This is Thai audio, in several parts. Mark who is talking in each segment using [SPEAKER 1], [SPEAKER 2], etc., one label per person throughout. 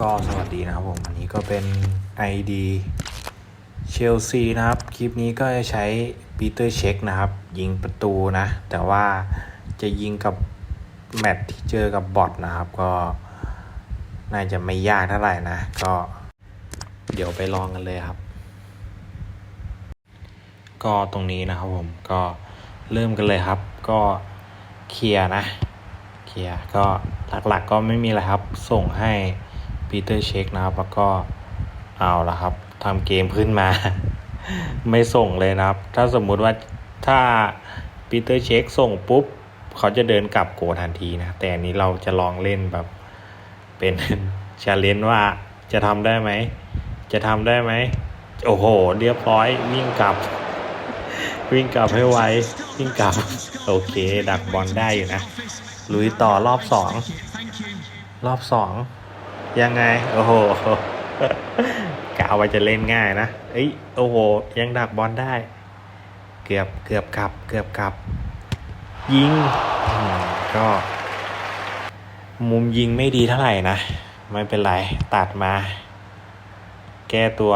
[SPEAKER 1] ก็สวัสดีนะครับผมอันนี้ก็เป็น ID เชลซีนะครับ คลิปนี้ก็จะใช้ปีเตอร์เช็คนะครับ ยิงประตูนะ แต่ว่าจะยิงกับแมตช์ที่เจอกับบอทนะครับ ก็น่าจะไม่ยากเท่าไหร่นะ ก็เดี๋ยวไปลองกันเลยครับ ก็ตรงนี้นะครับผมก็เริ่มกันเลยครับ ก็เคลียร์นะ เคลียร์ก็หลักๆก็ไม่มีอะไรครับส่งให้ ปีเตอร์เช็คนะครับ แล้วก็เอาละครับทำเกมขึ้นมา ไม่ส่งเลยนะครับ ถ้าสมมุติว่าถ้าปีเตอร์เช็คส่งปุ๊บ เขาจะเดินกลับโกทันทีนะ แต่อันนี้เราจะลองเล่นแบบเป็นชาเลนจ์ว่าจะทำได้ไหม จะทำได้ไหม โอ้โห เรียบร้อยวิ่งกลับ วิ่งกลับให้ไววิ่งกลับ โอเค ดักบอลได้อยู่นะ ลุยต่อรอบสอง รอบสอง ยังไง โอ้โหกะว่าจะเล่นง่ายนะเอ้ยโอ้โห ยังดักบอลได้ เกือบเกือบกลับ เกือบกลับ ยิงก็ มุมยิงไม่ดีเท่าไหร่นะ ไม่เป็นไร ตัดมา แก้ตัว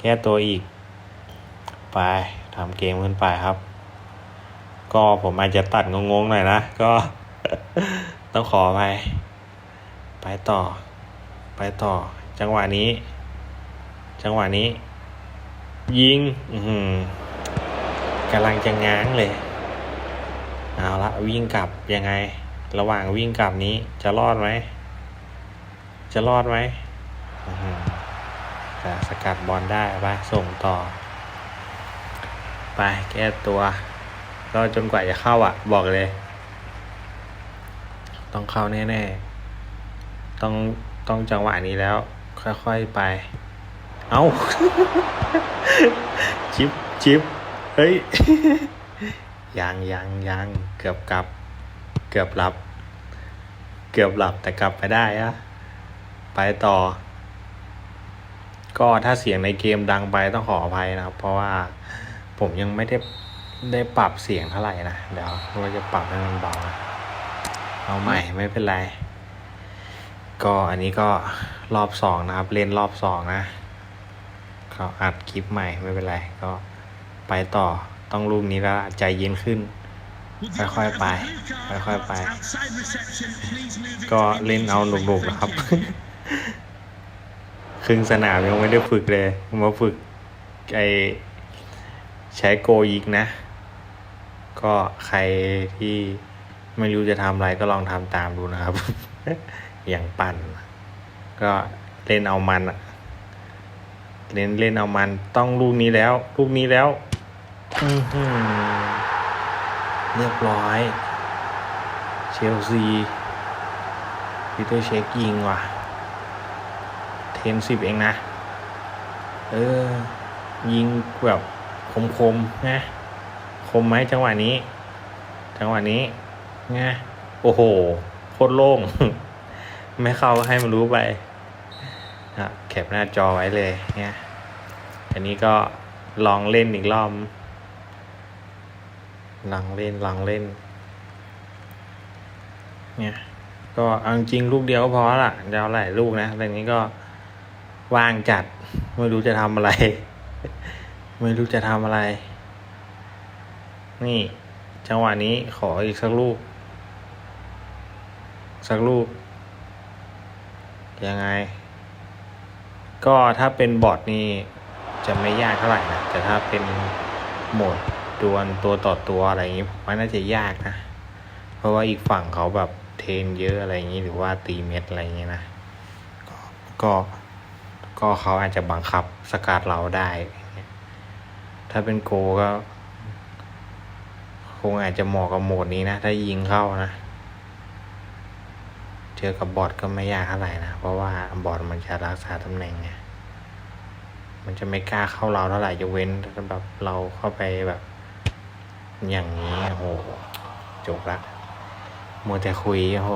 [SPEAKER 1] แก้ตัวอีก ไปทำเกมขึ้นไปครับ ก็ผมอาจจะตัดงงๆหน่อยนะ ก็ต้องขอไป ไปต่อ ไปต่อ จังหวะนี้ จังหวะนี้ ยิง อืกำลังจะง้างเลย เอาละวิ่งกลับยังไง ระหว่างวิ่งกลับนี้จะรอดไหม จะรอดไหมอื้อหือแต่สกัดบอลได้ไปส่งต่อ ไปแก้ตัวก็จนกว่าจะเข้าอะ บอกเลย ต้องเข้าแน่ ๆ ต้องต้องจังหวะนี้แล้ว ค่อยๆไป เอาชิปชิปเฮ้ยยังยังยังเกือบกลับ เกือบหลับ เกือบหลับแต่กลับไปได้อะไปต่อ ก็ถ้าเสียงในเกมดังไปต้องขออภัยนะครับ เพราะว่าผมยังไม่ได้ได้ปรับเสียงเท่าไหร่นะ เดี๋ยวเราจะปรับให้มันเบาเอาใหม่ไม่เป็นไร ก็อันนี้ก็รอบสองนะครับ เล่นรอบสองนะเขาอัดคลิปใหม่ไม่เป็นไร ก็ไปต่อต้องลูกนี้แล้วใจเย็นขึ้น ค่อยๆไป ค่อยๆไป ก็เล่นเอาหนุกๆนะครับ ครึ่งสนามยังไม่ได้ฝึกเลย มาฝึกไอใช้โกยิกนะ ก็ใครที่ไม่รู้จะทำอะไรก็ลองทำตามดูนะครับ อย่างปั่น ก็เล่นเอามันอะเล่นเล่นเอามันต้องลูกนี้แล้ว ลูกนี้แล้วอืเรียบร้อย เชลซีพีเตอร์เช็คยิงว่ะ เทนสิบเองนะ เออ ยิงแบบคมๆนะคมไหมจังหวะนี้ จังหวะนี้ไงโอ้โห โคตรโล่ง ไม่เข้าให้มันรู้ไปนะแคปหน้าจอไว้เลยเนี่ยอันนี้ก็ลองเล่นอีกรอบลองเล่นลองเล่น เนี่ย ก็เอาจริงลูกเดียวก็พอละจะเอาหลายลูกนะแต่นี้ก็ว่างจัด ไม่รู้จะทำอะไร ไม่รู้จะทำอะไร นี่ จังหวะนี้ขออีกสักลูก สักลูก ยังไง ก็ถ้าเป็นบอทนี่จะไม่ยากเท่าไหร่นะแต่ถ้าเป็นโหมดดวลตัวต่อตัวอะไรอย่างนี้ผมว่าน่าจะยากนะ เพราะว่าอีกฝั่งเขาแบบเทนเยอะอะไรอย่างนี้หรือว่าตีเม็ดอะไรอย่างนี้นะก็ก็ก็เขาอาจจะบังคับสกัดเราได้ ถ้าเป็นโกก็ คงอาจจะเหมาะกับโหมดนี้นะ ถ้ายิงเข้านะ เจอกับบอทก็ไม่ยากเท่าไหร่นะ เพราะว่าบอทมันจะรักษาตำแหน่งไงมันจะไม่กล้าเข้าเราเท่าไหร่จะเว้นแบบเราเข้าไปแบบ อย่างนี้โหจบละมัวแต่คุยโห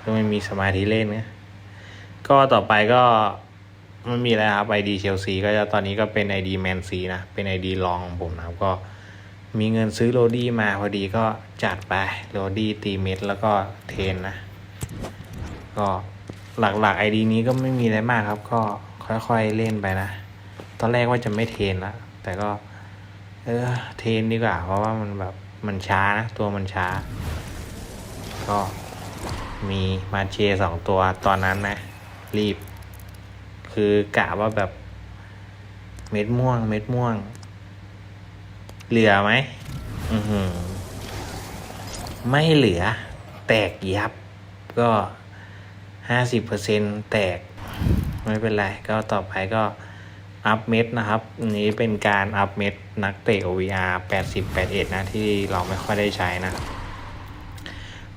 [SPEAKER 1] ก็ไม่มีสมาธิเล่นนะก็ต่อไปก็ไม่มีแล้วครับไอดีเชลซีก็จะตอนนี้ก็เป็นไอดีแมนซีนะ เป็นไอดีลองของผมนะครับก็มีเงินซื้อโรดี้มาพอดีก็จัดไปโรดี้ตีเม็ดแล้วก็เทนนะ ก็หลักๆไอดีนี้ก็ไม่มีอะไรมากครับ ก็ค่อยๆเล่นไปนะ ตอนแรกว่าจะไม่เทนละแต่ก็ เออเทนดีกว่า เพราะว่ามันแบบมันช้านะตัวมันช้า ก็มีมาเชสองตัวตอนนั้นนะ รีบ คือกะว่าแบบเม็ดม่วง เม็ดม่วง เหลือไหมอือหือ ไม่เหลือ แตกยับก็ ห้าสิบเปอร์เซ็นแตก ไม่เป็นไรก็ต่อไปก็อัพเม็ดนะครับอันนี้เป็นการอัพเม็ดนักเตะ OVR 80 81 นะ ที่เราไม่ค่อยได้ใช้นะ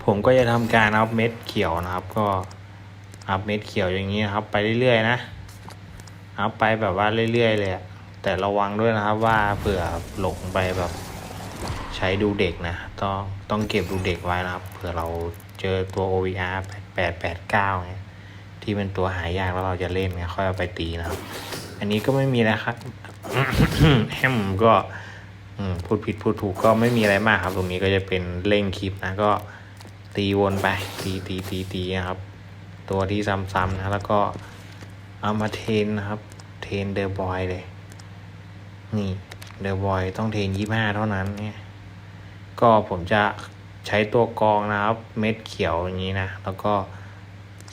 [SPEAKER 1] ผมก็จะทำการอัพเม็ดเขียวนะครับ ก็อัพเม็ดเขียวอย่างนี้นะครับ ไปเรื่อยๆนะ อัพไปแบบว่าเรื่อยๆเลยแต่ระวังด้วยนะครับว่าเผื่อหลงไปแบบใช้ดูเด็กนะ ต้องต้องเก็บดูเด็กไว้นะครับเผื่อเรา เจอตัว OVR 8889เนี่ยที่เป็นตัวหายากแล้วเราจะเล่นเนี่ยค่อยเอาไปตีนะครับ อันนี้ก็ไม่มีแล้วครับแฮมก็พูดผิดพูดถูกก็ไม่มีอะไรมากครับ ตรงนี้ก็จะเป็นเร่งคลิปนะก็ตีวนไป ตีตีตีตีนะครับ ตัวที่ซ้ำๆนะแล้วก็เอามาเทนนะครับ เทนเดอะบอยเลย นี่เดอะบอยต้องเทนยี่ห้าเท่านั้นเนี่ยก็ผมจะ ใช้ตัวกรองนะครับ เม็ดเขียวอย่างนี้นะ แล้วก็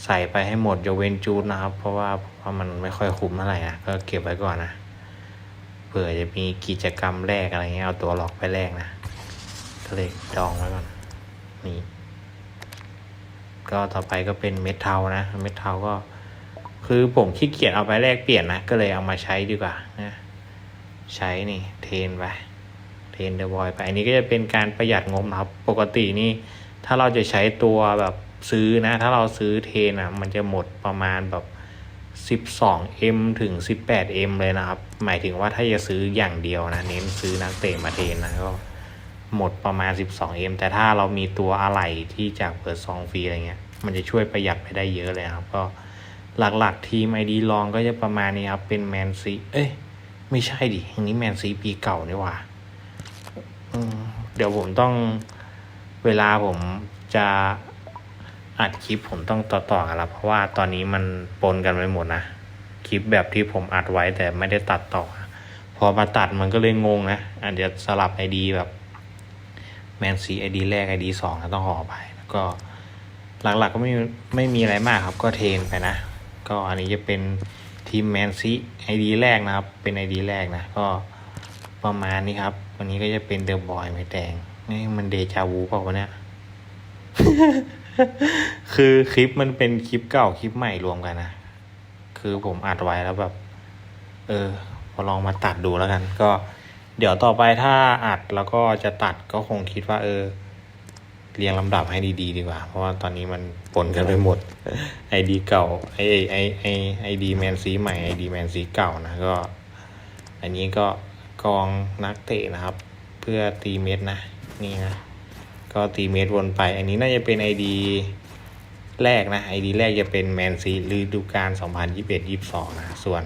[SPEAKER 1] ใส่ไปให้หมดยกเว้นจูดนะครับ เพราะว่าเพราะมันไม่ค่อยคุ้มเท่าไหร่นะก็เก็บไว้ก่อนนะเผื่อจะมีกิจกรรมแรกอะไรเงี้ยเอาตัวหลอกไปแรกนะก็เลยดองไว้ก่อนนี่ก็ต่อไปก็เป็นเม็ดเทานะ เม็ดเทาก็ คือผมขี้เกียจเอาไปแลกเปลี่ยนนะ ก็เลยเอามาใช้ดีกว่านะ ใช้นี่ เทนไป เทนเดอะบอยไป อันนี้ก็จะเป็นการประหยัดงบนะครับ ปกตินี่ถ้าเราจะใช้ตัวแบบซื้อนะ ถ้าเราซื้อเทนอะ มันจะหมดประมาณแบบ 12M ถึง 18M เลยนะครับ หมายถึงว่าถ้าจะซื้ออย่างเดียวนะ เน้นซื้อนักเตะมาเทนนะก็หมดประมาณ 12M แต่ถ้าเรามีตัวอะไหล่ที่จากเปิดซองฟรีอะไรเงี้ย มันจะช่วยประหยัดไปได้เยอะเลยครับ ก็หลักๆทีมไอดีลองก็จะประมาณนี้ครับ เป็นแมนซี เอ้ย ไม่ใช่ดิอันนี้แมนซีปีเก่านี่ว่า เดี๋ยวผมต้องเวลาผมจะอัดคลิปผมต้องต่อต่อกันละเพราะว่าตอนนี้มันปนกันไปหมดนะคลิปแบบที่ผมอัดไว้แต่ไม่ได้ตัดต่อ พอมาตัดมันก็เลยงงนะอาจจะสลับไอดีแบบแมนซีไอดีแรกไอดีสองต้องขอไปแล้วก็หลักๆก็ไม่ไม่มีอะไรมากครับก็เทนไปนะ ก็อันนี้จะเป็นทีมแมนซีไอดีแรกนะครับ เป็นไอดีแรกนะ ก็ประมาณนี้ครับ วันนี้ก็จะเป็นเดอะบอยไม่แดงนี่มันเดจาวูเปล่าวะเนี่ย คือคลิปมันเป็นคลิปเก่าคลิปใหม่รวมกันนะ คือผมอัดไว้แล้วแบบ เออพอลองมาตัดดูแล้วกัน ก็เดี๋ยวต่อไปถ้าอัดแล้วก็จะตัดก็คงคิดว่า เออ เรียงลำดับให้ดีๆดีกว่า เพราะว่าตอนนี้มันปนกันไปหมดไอดีเก่าไอไอไอไอดีแมนซีใหม่ไอดีแมนซีเก่านะก็ อันนี้ก็ กองนักเตะนะครับ เพื่อตีเม็ดนะนี่นะก็ตีเม็ดวนไป อันนี้น่าจะเป็นไอดีแรกนะไอดีแรกจะเป็นแมนซีฤดูกาล2021-22 นะส่วน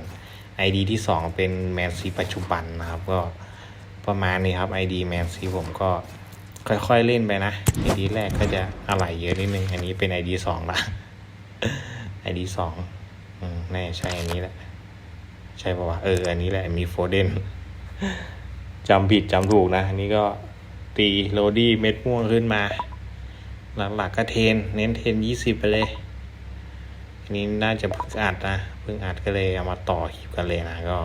[SPEAKER 1] ไอดีที่ 2 เป็นแมนซีปัจจุบันนะครับ ก็ประมาณนี้ครับไอดีแมนซีผมก็ค่อยๆเล่นไปนะไอดีแรกก็จะอะไรเยอะนิดนึง อันนี้เป็นไอดีสองละไอดีสองอืมแน่ใช่อันนี้แหละ ใช่ปะวะเออ อันนี้แหละมีโฟเดน จำผิดจำถูกนะ อันนี้ก็ตีโรดี้เม็ดม่วงขึ้นมา หลักๆก็เทน เน้นเทนยี่สิบไปเลย อันนี้น่าจะเพิ่งอัดนะ เพิ่งอัดก็เลยเอามาต่อคลิปกันเลยนะก็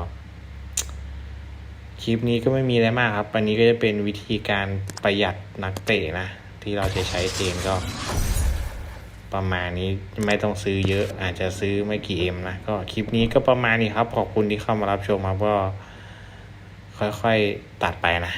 [SPEAKER 1] คลิปนี้ก็ไม่มีอะไรมากครับ อันนี้ก็จะเป็นวิธีการประหยัดนักเตะนะ ที่เราจะใช้เทนก็ ประมาณนี้ไม่ต้องซื้อเยอะอาจจะซื้อไม่กี่เอ็มนะ ก็คลิปนี้ก็ประมาณนี้ครับ ขอบคุณที่เข้ามารับชมมาก็ ค่อยๆตัดไปนะ